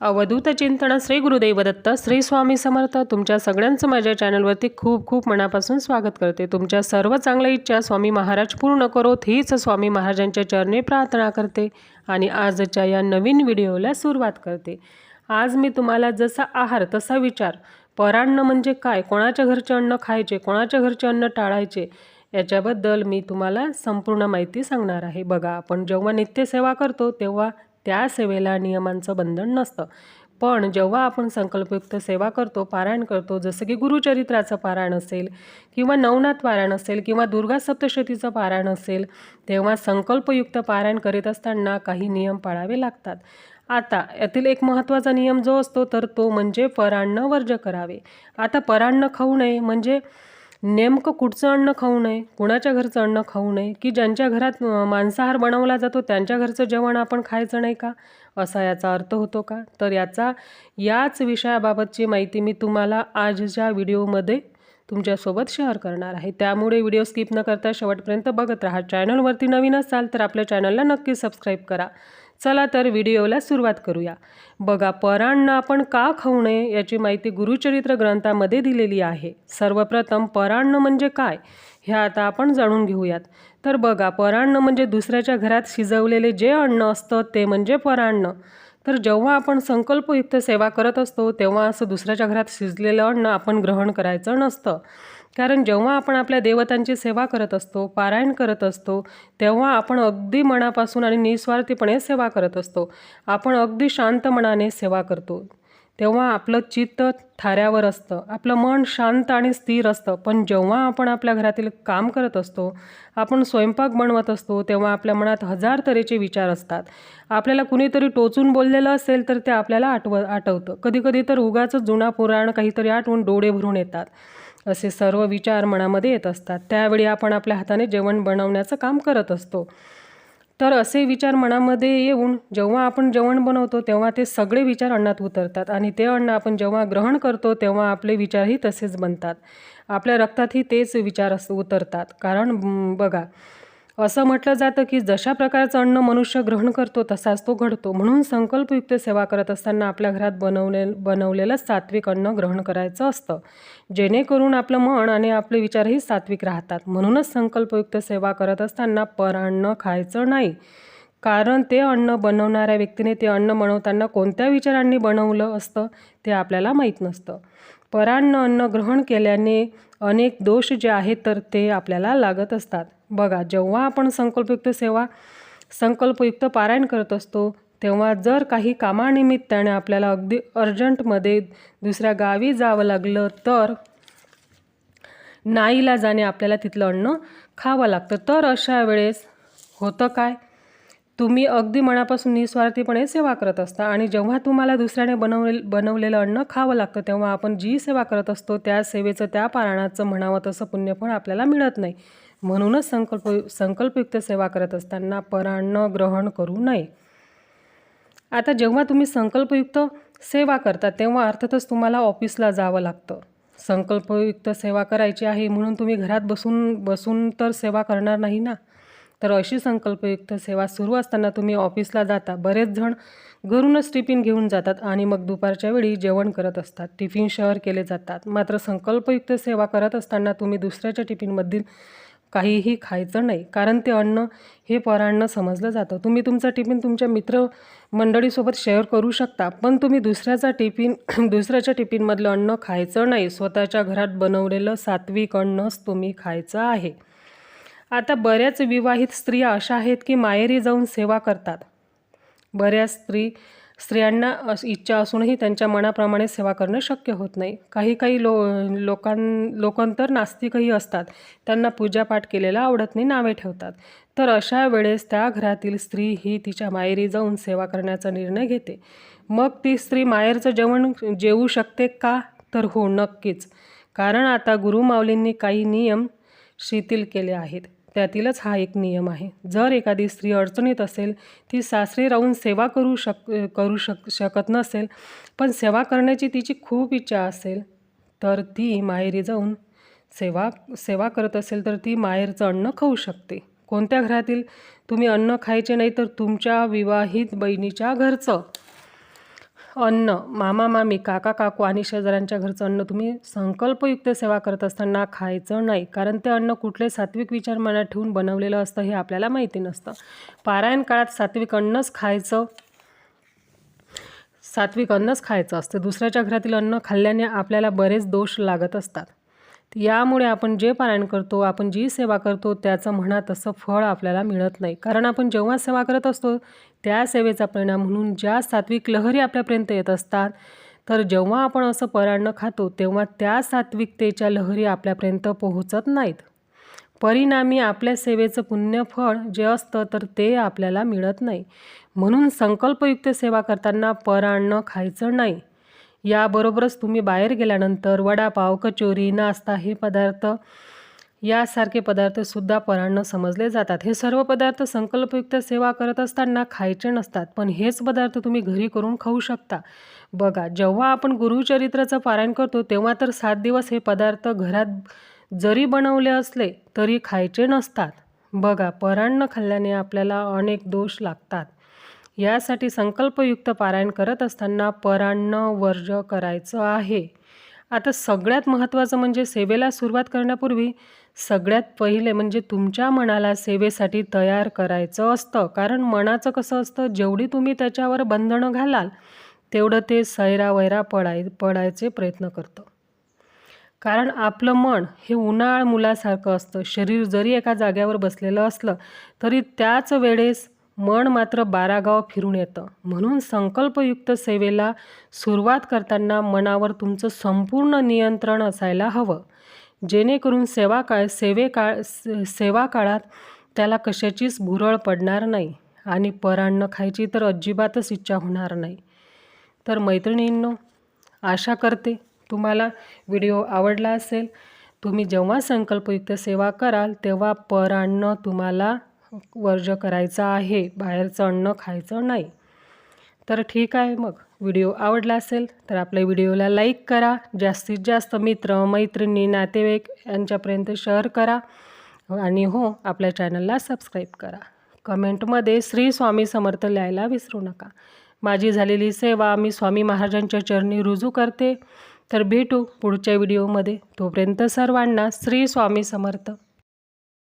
अवधूत चिंतन श्री गुरुदेव दत्त श्री स्वामी समर्थ तुमच्या सगळ्यांचं माझ्या चॅनलवरती खूप खूप मनापासून स्वागत करते. तुमच्या सर्व चांगल्या इच्छा स्वामी महाराज पूर्ण करोत हीच स्वामी महाराजांच्या चरणी प्रार्थना करते आणि आजच्या या नवीन व्हिडिओला सुरुवात करते. आज मी तुम्हाला जसा आहार तसा विचार परान्न म्हणजे काय कोणाच्या घरचे अन्न खायचे कोणाच्या घरचे अन्न टाळायचे याच्याबद्दल मी तुम्हाला संपूर्ण माहिती सांगणार आहे. बघा आपण जेव्हा नित्यसेवा करतो तेव्हा त्या सेवेला नियमांचं बंधन नसतं. पण जेव्हा आपण संकल्पयुक्त सेवा करतो पारायण करतो जसं की गुरुचरित्राचं पारायण असेल किंवा नवनाथ पारायण असेल किंवा दुर्गा सप्तशतीचं पारायण असेल तेव्हा संकल्पयुक्त पारायण करीत असताना काही नियम पाळावे लागतात. आता यातील एक महत्त्वाचा नियम जो असतो तर तो म्हणजे परान्न वर्ज करावे. आता परान्न खाऊ नये म्हणजे नेमकं कुठचं अन्न खाऊ नये कुणाच्या घरचं अन्न खाऊ नये की ज्यांच्या घरात मांसाहार बनवला जातो त्यांच्या घरचं जेवण आपण खायचं नाही का? असा याचा अर्थ होतो का? तर याचा याच विषयाबाबतची माहिती मी तुम्हाला आजच्या व्हिडिओमध्ये तुमच्यासोबत शेअर करणार आहे. त्यामुळे व्हिडिओ स्किप न करता शेवटपर्यंत बघत राहा. चॅनलवरती नवीन असाल तर आपल्या चॅनलला नक्की सबस्क्राईब करा. चला तर व्हिडिओला सुरुवात करूया. बघा परांना आपण का खाऊ नये याची माहिती गुरुचरित्र ग्रंथामध्ये दिलेली आहे. सर्वप्रथम परान्न म्हणजे काय हे आता आपण जाणून घेऊयात. तर बघा परान्न म्हणजे दुसऱ्याच्या घरात शिजवलेले जे अन्न असतं ते म्हणजे परान्न तर जेव्हा आपण संकल्पयुक्त सेवा करत असतो तेव्हा असं दुसऱ्याच्या घरात शिजलेलं अन्न आपण ग्रहण करायचं नसतं. कारण जेव्हा आपण आपल्या देवतांची सेवा करत असतो पारायण करत असतो तेव्हा आपण अगदी मनापासून आणि निस्वार्थीपणे सेवा करत असतो. आपण अगदी शांत मनाने सेवा करतो. तेव्हा आपलं चित्त थाऱ्यावर असतं. आपलं मन शांत आणि स्थिर असतं. पण जेव्हा आपण आपल्या घरातील काम करत असतो आपण स्वयंपाक बनवत असतो तेव्हा आपल्या मनात हजार तऱ्हेचे विचार असतात. आपल्याला कुणीतरी टोचून बोललेलं असेल तर ते आपल्याला आठव आठवतं. कधीकधी तर उगाचं जुना पुराण काहीतरी आठवून डोळे भरून येतात. असे सर्व विचार मनामध्ये येत असतात. त्यावेळी आपण आपल्या हाताने जेवण बनवण्याचं काम करत असतो. तर असे विचार मनामध्ये येऊन जेव्हा आपण जेवण बनवतो तेव्हा ते सगळे विचार अन्नात उतरतात आणि ते अन्न आपण जेव्हा ग्रहण करतो तेव्हा आपले विचारही तसेच बनतात. आपल्या रक्तातही तेच विचार अस उतरतात. कारण बघा असं म्हटलं जातं की जशा प्रकारचं अन्न मनुष्य ग्रहण करतो तसाच तो घडतो. म्हणून संकल्पयुक्त सेवा करत असताना आपल्या घरात बनवले बनवलेलं सात्विक अन्न ग्रहण करायचं असतं. जेणेकरून आपलं मन आणि आपले विचारही सात्विक राहतात. म्हणूनच संकल्पयुक्त सेवा करत असताना पर अन्न खायचं नाही. कारण ते अन्न बनवणाऱ्या व्यक्तीने ते अन्न बनवताना कोणत्या विचारांनी बनवलं असतं ते आपल्याला माहीत नसतं. परान्न अन्न ग्रहण केल्याने अनेक दोष जे आहेत तर ते आपल्याला लागत असतात. बघा जेव्हा आपण संकल्पयुक्त सेवा संकल्पयुक्त पारायण करत असतो तेव्हा जर काही कामानिमित्ताने आपल्याला अगदी अर्जंटमध्ये दुसऱ्या गावी जावं लागलं तर नाईला जाणे आपल्याला तिथलं अन्न खावं लागतं. तर अशा वेळेस होतं काय? तुम्ही अगदी मनापासून निस्वार्थीपणे सेवा करत असता आणि जेव्हा तुम्हाला दुसऱ्याने बनवले बनवलेलं अन्न खावं लागतं तेव्हा आपण जी सेवा करत असतो त्या सेवेचं त्या पारायणाचं म्हणावं तसं पुण्यफळ आपल्याला मिळत नाही. म्हणूनच संकल्प संकल्पयुक्त सेवा करत असताना परान्न ग्रहण करू नये. आता जेव्हा तुम्ही संकल्पयुक्त सेवा करता तेव्हा अर्थातच तुम्हाला ऑफिसला जावं लागतं. संकल्पयुक्त सेवा करायची आहे म्हणून तुम्ही घरात बसून बसून तर सेवा करणार नाही ना? तर अशी संकल्पयुक्त सेवा सुरू असताना तुम्ही ऑफिसला जाता. बरेच जण घरूनच टिफिन घेऊन जातात आणि मग दुपारच्या वेळी जेवण करत असतात. टिफिन शेअर केले जातात. मात्र संकल्पयुक्त सेवा करत असताना तुम्ही दुसऱ्याच्या टिफिनमधील काहीही खायचं नाही. कारण ते अन्न हे परान्न समजलं जातं. तुम्ही तुमचा टिफिन तुमच्या मित्र मंडळीसोबत शेअर करू शकता. पण तुम्ही दुसऱ्याचा टिफिन दुसऱ्याच्या टिफिनमधलं अन्न खायचं नाही. स्वतःच्या घरात बनवलेलं सात्विक अन्नच तुम्ही खायचं आहे. आता बऱ्याच विवाहित स्त्रिया अशा आहेत की माहेरी जाऊन सेवा करतात. बऱ्याच स्त्री स्त्रियांना इच्छा असूनही त्यांच्या मनाप्रमाणे सेवा करणं शक्य होत नाही. काही काही लो लोकां लोकांतर नास्तिकही असतात. त्यांना पूजापाठ केलेला आवडत नाही नावे ठेवतात. तर अशा वेळेस त्या घरातील स्त्री ही तिच्या माहेरी जाऊन सेवा करण्याचा निर्णय घेते. मग ती स्त्री माहेरचं जेवण जेवू शकते का? तर हो नक्कीच. कारण आता गुरुमाऊलींनी काही नियम शिथिल केले आहेत. त्यातीलच हा एक नियम आहे. जर एखादी स्त्री अडचणीत असेल ती सासरी राहून सेवा करू शक करू शक शकत नसेल पण सेवा करण्याची तिची खूप इच्छा असेल तर ती माहेरी जाऊन सेवा सेवा करत असेल तर ती माहेरचं अन्न खाऊ शकते. कोणत्या घरातील तुम्ही अन्न खायचे नाही तर तुमच्या विवाहित बहिणीच्या घरचं अन्न मामा मामी काका काकू आणि शेजाऱ्यांच्या घरचं अन्न तुम्ही संकल्पयुक्त सेवा करत असताना खायचं नाही कारण ते अन्न कुठले सात्विक विचार मनात ठेवून बनवलेलं असतं हे आपल्याला माहिती नसतं. पारायण काळात सात्विक अन्नच खायचं सात्विक अन्नच खायचं असतं. दुसऱ्याच्या घरातील अन्न खाल्ल्याने आपल्याला बरेच दोष लागत असतात. यामुळे आपण जे पारायण करतो आपण जी सेवा करतो त्याचं म्हणा तसं फळ आपल्याला मिळत नाही. कारण आपण जेव्हा सेवा करत असतो त्या सेवेचा परिणाम म्हणून ज्या सात्विक लहरी आपल्यापर्यंत येत असतात तर जेव्हा आपण असं परान्न खातो तेव्हा त्या सात्विकतेच्या लहरी आपल्यापर्यंत पोहोचत नाहीत. परिणामी आपल्या सेवेचं पुण्यफळ जे असतं तर ते आपल्याला मिळत नाही. म्हणून संकल्पयुक्त सेवा करताना परान्न खायचं नाही. याबरोबरच तुम्ही बाहेर गेल्यानंतर वडापाव कचोरी नाश्ता हे पदार्थ यासारखे पदार्थसुद्धा परांना समजले जातात. हे सर्व पदार्थ संकल्पयुक्त सेवा करत असताना खायचे नसतात पण हेच पदार्थ तुम्ही घरी करून खाऊ शकता. बघा जेव्हा आपण गुरुचरित्राचं पारायण करतो तेव्हा तर सात दिवस हे पदार्थ घरात जरी बनवले असले तरी खायचे नसतात. बघा परान्न खाल्ल्याने आपल्याला अनेक दोष लागतात. यासाठी संकल्पयुक्त पारायण करत असताना परान्न वर्ज करायचं आहे. आता सगळ्यात महत्त्वाचं म्हणजे सेवेला सुरुवात करण्यापूर्वी सगळ्यात पहिले म्हणजे तुमच्या मनाला सेवेसाठी तयार करायचं असतं. कारण मनाचं कसं असतं? जेवढी तुम्ही त्याच्यावर बंधनं घालाल तेवढं ते सैरावैरा पडाय पडायचे प्रयत्न करतं. कारण आपलं मन हे उन्हाळ मुलासारखं असतं. शरीर जरी एका जाग्यावर बसलेलं असलं तरी त्याच वेळेस मन मात्र बारागाव फिरून येतं. म्हणून संकल्पयुक्त सेवेला सुरुवात करताना मनावर तुमचं संपूर्ण नियंत्रण असायला हवं. जेणेकरून सेवा काळ सेवे काळ सेवा काळात त्याला कशाचीच भुरळ पडणार नाही आणि परान्न खायची तर अजिबातच इच्छा होणार नाही. तर मैत्रिणींनो आशा करते तुम्हाला व्हिडिओ आवडला असेल. तुम्ही जेव्हा संकल्पयुक्त सेवा कराल तेव्हा परान्न तुम्हाला वर्ज करायचा आहे बाहेरचं अन्न खायचं नाही. तर ठीक आहे मग. व्हिडिओ आवडला असेल तर आपल्या व्हिडिओला लाईक करा. जास्तीत जास्त मित्र मैत्रिणी नातेवाईक यांच्यापर्यंत शेअर करा. आणि हो आपल्या चॅनलला सबस्क्राईब करा. कमेंटमध्ये श्री स्वामी समर्थ लिहायला विसरू नका. माझी झालेली सेवा मी स्वामी महाराजांच्या चरणी रुजू करते. तर भेटू पुढच्या व्हिडिओमध्ये. तोपर्यंत सर्वांना श्री स्वामी समर्थ.